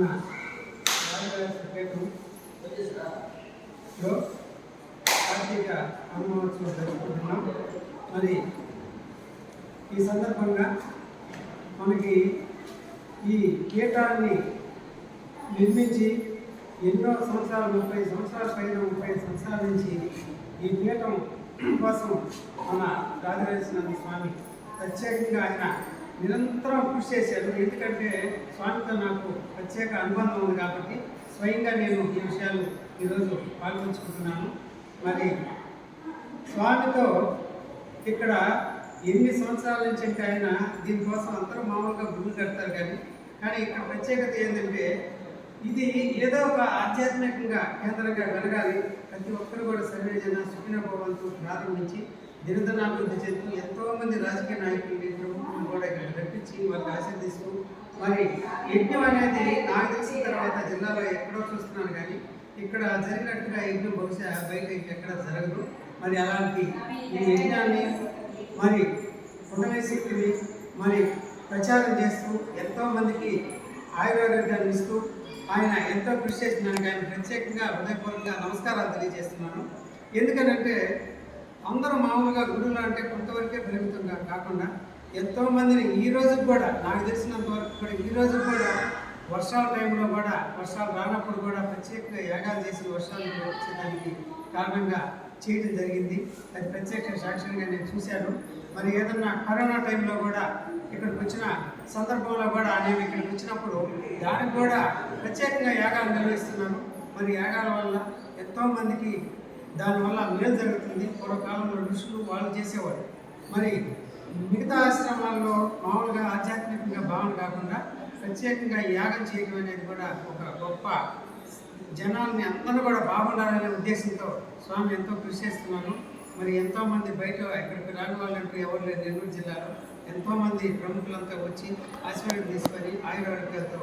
మన లో కార్తీక అమ్మోత్సవం జరుపుకుంటున్నాం మరి ఈ సందర్భంగా మనకి ఈ పీఠాన్ని నిర్మించి ఎన్నో సంవత్సరాలు ముప్పై సంవత్సరాల పైన ముప్పై సంవత్సరాల నుంచి ఈ పీఠం కోసం మన రాజరాజేశ్వర స్వామి ప్రత్యేకంగా ఆయన నిరంతరం కృషి చేశాను ఎందుకంటే స్వామితో నాకు ప్రత్యేక అనుబంధం ఉంది కాబట్టి స్వయంగా నేను ఈ విషయాలు ఈరోజు పాల్గొంచుకుంటున్నాను మరి స్వామితో ఇక్కడ ఎన్ని సంవత్సరాల నుంచి అంటే ఆయన దీనికోసం అందరూ మామూలుగా గుళ్ళు కడతారు కానీ కానీ ఇక్కడ ప్రత్యేకత ఏంటంటే ఇది ఏదో ఒక ఆధ్యాత్మికంగా కేంద్రంగా వెలగాలి ప్రతి ఒక్కరు కూడా సర్వేజన సుఖిన భవంతు ప్రారంభించి దినదినాభివృద్ధి చెందుతూ ఎంతో మంది రాజకీయ నాయకుల్ని ప్రభుత్వం కూడా ఇక్కడ రప్పించి వాళ్ళకి ఆశీర్దిస్తూ మరి యజ్ఞం అనేది నాకు తెలిసిన తర్వాత జిల్లాలో ఎక్కడో చూస్తున్నాను కానీ ఇక్కడ జరిగినట్టుగా యజ్ఞం బహుశా బయట ఇంకెక్కడ జరగదు. మరి అలాంటి ఈ యజ్ఞాన్ని మరి పునరేశక్తిని మరి ప్రచారం చేస్తూ ఎంతో మందికి ఆయుర్వేదాన్ని ఇస్తూ ఆయన ఎంతో కృషి చేసినానికి ఆయన ప్రత్యేకంగా హృదయపూర్వకంగా నమస్కారాలు తెలియజేస్తున్నాను. ఎందుకనంటే అందరూ మామూలుగా గురువులు అంటే కొంతవరకే పరిమితంగా కాకుండా ఎంతో మందిని ఈ రోజు కూడా నాకు తెలిసినంత వరకు కూడా ఈ రోజు కూడా వర్షాల టైంలో కూడా వర్షాలు రానప్పుడు కూడా ప్రత్యేకంగా యాగాలు చేసి వర్షాలు వచ్చేదానికి కారణంగా చేయడం జరిగింది. అది ప్రత్యేక సాక్ష్యంగా నేను చూశాను. మరి ఏదన్నా కరోనా టైంలో కూడా ఇక్కడికి వచ్చిన సందర్భంలో కూడా నేను ఇక్కడికి వచ్చినప్పుడు దానికి కూడా ప్రత్యేకంగా యాగాలు నిర్వహిస్తున్నాను. మరి యాగాల వల్ల ఎంతో మందికి దానివల్ల మేలు జరుగుతుంది. పూర్వకాలంలో ఋషులు వాళ్ళు చేసేవారు మరి మిగతా ఆశ్రమాల్లో మామూలుగా ఆధ్యాత్మికంగా భావన కాకుండా ప్రత్యేకంగా యాగం చేయడం అనేది కూడా ఒక గొప్ప జనాల్ని అందరూ కూడా బాగుండాలనే ఉద్దేశంతో స్వామి ఎంతో కృషి చేస్తున్నాను. మరి ఎంతోమంది బయట ఇక్కడికి రాని వాళ్ళంటూ ఎవరు లేరు. నెల్లూరు జిల్లాలో ఎంతోమంది ప్రముఖులంతా వచ్చి ఆశీర్వాదం తీసుకొని ఆయుర్వేదాలతో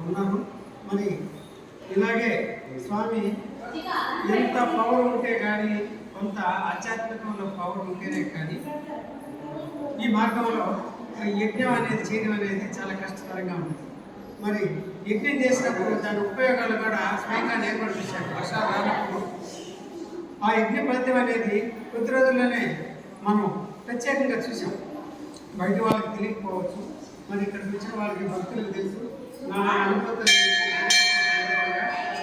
ఉన్నారు. మరి ఇలాగే స్వామి ఎంత పవర్ ఉంటే కానీ కొంత ఆధ్యాత్మికంలో పవర్ ఉంటేనే కానీ ఈ మార్గంలో యజ్ఞం అనేది చేయడం అనేది చాలా కష్టతరంగా ఉంటుంది. మరి యజ్ఞం చేసినప్పుడు దాని ఉపయోగాలు కూడా స్వయంగా నేర్పడి చూశాను. వర్షాలు రానప్పుడు ఆ యజ్ఞ ఫలితం అనేది కొద్ది రోజుల్లోనే మనం ప్రత్యేకంగా చూసాం బయట వాళ్ళకి తెలియకపోవచ్చు మరి ఇక్కడ వచ్చిన వాళ్ళకి భక్తులకు తెలుసు. నా అనుభూతులు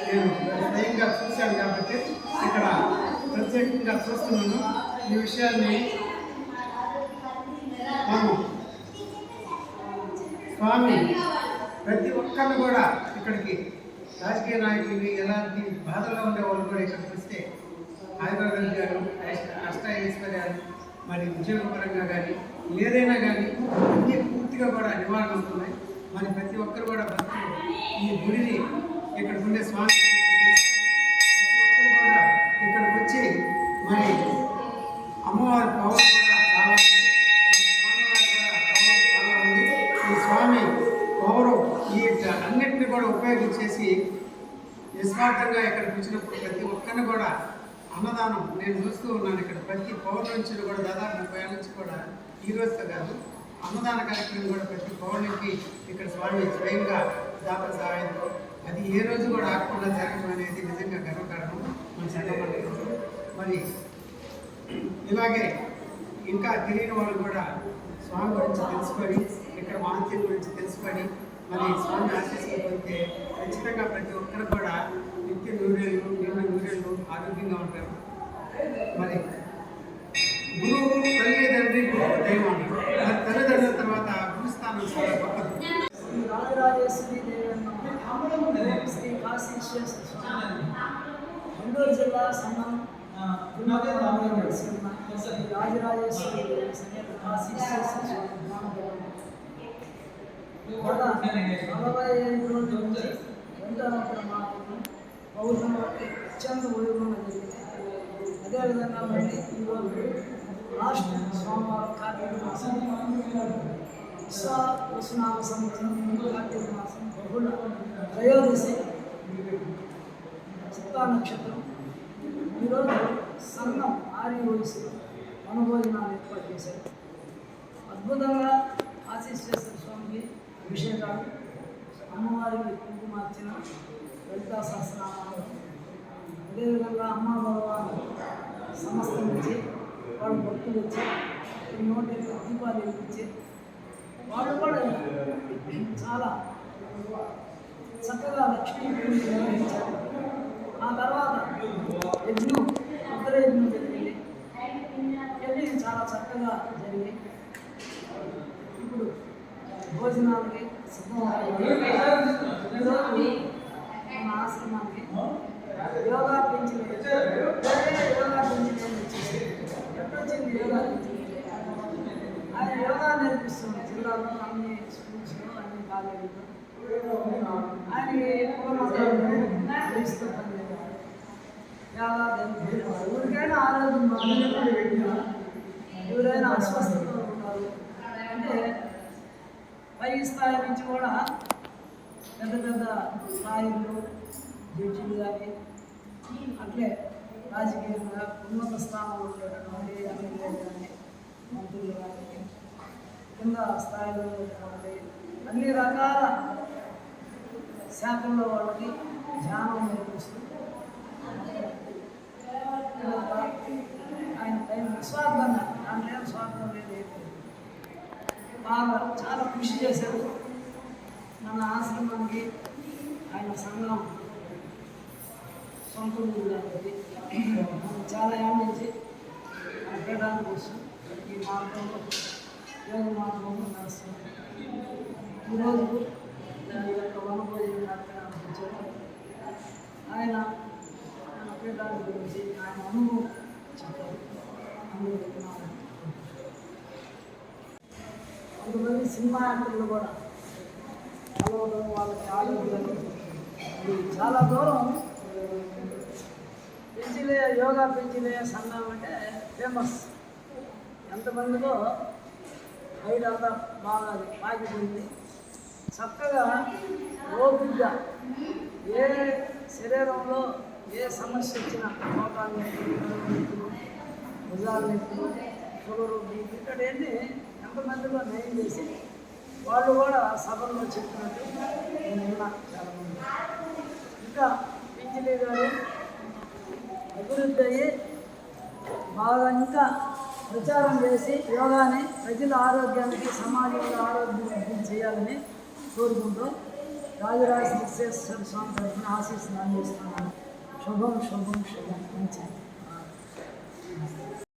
నేను స్వయంగా చూశాను కాబట్టి ఇక్కడ ప్రత్యేకంగా చూస్తున్నాను. ఈ విషయాన్ని మనం స్వామి ప్రతి ఒక్కరిని కూడా ఇక్కడికి రాజకీయ నాయకులని ఎలాంటి బాధల్లో ఉండే వాళ్ళు కూడా ఇక్కడికి వస్తే ఆయుర్వేదం గారు అష్టాయేశ్వర్యాలు మరి ఉద్యోగపరంగా కానీ ఏదైనా కానీ అన్ని పూర్తిగా కూడా నివారణ అవుతున్నాయి. మరి ప్రతి ఒక్కరు కూడా ఈ గుడిని ఇక్కడ ఉండే స్వామి కూడా ఇక్కడికి వచ్చి మరి అమ్మవారి పవర్ కూడా చాలా ఉంది చాలా ఉంది ఈ స్వామి పవరు ఈ అన్నింటిని కూడా ఉపయోగించేసి నిస్వార్థంగా ఇక్కడికి వచ్చినప్పుడు ప్రతి ఒక్కరిని కూడా అన్నదానం నేను చూస్తూ ఉన్నాను ఇక్కడ. ప్రతి పౌర్ నుంచి కూడా దాదాపు ముప్పై ఏళ్ళ నుంచి కూడా ఈ రోజుతో కాదు అన్నదాన కార్యక్రమం కూడా ప్రతి పౌర్ణమికి ఇక్కడ స్వామి స్వయంగా దాత సహాయంతో అది ఏ రోజు కూడా ఆకుండా జరగడం అనేది నిజంగా గర్వకారణం. మన సంఘం మరి ఇలాగే ఇంకా తెలియని వాళ్ళు కూడా స్వామి గురించి తెలుసుకొని ఇక్కడ మహత్యం గురించి తెలుసుకొని మరి స్వామి ఆశీస్సులు పొందితే ఖచ్చితంగా ప్రతి ఒక్కరు కూడా నిత్య నూరేళ్ళు నిన్న నూరేళ్ళు ఆరోగ్యంగా ఉంటారు. మరి గుంటూరు జిల్లా శ్రీ రాజరాజేశ్వరి నలభై ఐదు రోజుల నుంచి రెండవ ప్రమాదం పౌర్ణమి అత్యంత వైభవంగా జరిగింది. అదేవిధంగా మళ్ళీ ఈరోజు లాస్ట్ సోమవారం కార్తీక మాసం విశ్వాసనామ సంవత్సరం కార్తీక మాసం బహుళ త్రయోదశి చిత్తా నక్షత్రం. ఈరోజు సంఘం ఆర్యోసి వయసులో వనభోజనాలు ఏర్పాటు చేశారు. అద్భుతంగా ఆశీశ్వేశ్వర స్వామికి అభిషేకాలు అమ్మవారికి కుంకుమార్చన లలితా సహస్రనామాలు అదేవిధంగా అమ్మ భగవాన్ సమస్తం నుంచి వాళ్ళు భక్తులు వచ్చి ఈ దీపాలు వెలిగించి వాళ్ళు కూడా చాలా చక్కగా లక్ష్మీ పూజ నిర్వహించారు. ఆ తర్వాత యజ్ఞం ఉత్తర యజ్ఞం జరిగింది. యజ్ఞం చాలా చక్కగా జరిగింది. ఇప్పుడు భోజనాలకి సిద్ధమవుతుంది మన ఆశ్రమానికి యోగా పెంచిన యోగా పెంచిన ఎప్పుడొచ్చింది యోగా? పెంచిన ఆయన యోగా నేర్పిస్తుంది జిల్లాలో అన్ని స్కూల్స్లో అన్ని కాలేజీలో ఆయనకి క్రీస్తు పని యోగా ఎవరికైనా ఆరోగ్యం బాగాలేదు ఎవరైనా అస్వస్థతతో ఉన్నారు? అంటే పై స్థాయి నుంచి కూడా పెద్ద పెద్ద స్థాయిలు జడ్జిలు కానీ అట్లే రాజకీయంగా ఉన్నత స్థానంలో ఉండేటువంటి ఎమ్మెల్యేలు కానీ మంత్రులు కానీ కింద స్థాయిలో ఉన్నటువంటి అన్ని రకాల శాఖల్లో వాళ్ళకి ధ్యానం నేర్పిస్తూ ఆయన పైన దాంట్లో స్వార్థం లేదు బాగా చాలా కృషి చేశారు మన ఆశ్రమానికి ఆయన సంఘం సొంతూరు చాలా ఏళ్ళ నుంచి ఆయన కోసం ఈ మార్గంలో యోగ మార్గంలో నడుస్తున్నారు ఈరోజు దాని యొక్క వనభోజన కార్యక్రమానికి వచ్చారు. ఆయన ఆయన గురించి ఆయన అనుభవం చెప్పారు కొంతమంది సినిమా యాక్టర్లు కూడా కలవడం వాళ్ళకి ఆరోగ్యాలు చాలా దూరం పెంచిలే యోగా పెంచిలే సంఘం అంటే ఫేమస్ ఎంతమందిలో హైట్ అంతా బాగా పాకిపోయింది చక్కగా ఓపికగా ఏ శరీరంలో ఏ సమస్య వచ్చినా మోకాలు నొప్పులు, షుగరు ఇక్కడ ఏంటి ఎంతమందిలో నయం చేసి వాళ్ళు కూడా సభల్లో చెప్పినట్టు నేను విన్నా చాలామంది. ఇంకా పింఛలీ గారు అభివృద్ధి అయ్యి బాగా ఇంకా ప్రచారం చేసి యోగాని ప్రజల ఆరోగ్యానికి సమాజంలో ఆరోగ్యం అభివృద్ధి చేయాలని కోరుకుంటూ రాజరాజ విశ్వేశ్వర స్వామి తరఫున ఆశీస్సులు అందిస్తున్నాను. в общем, в общем,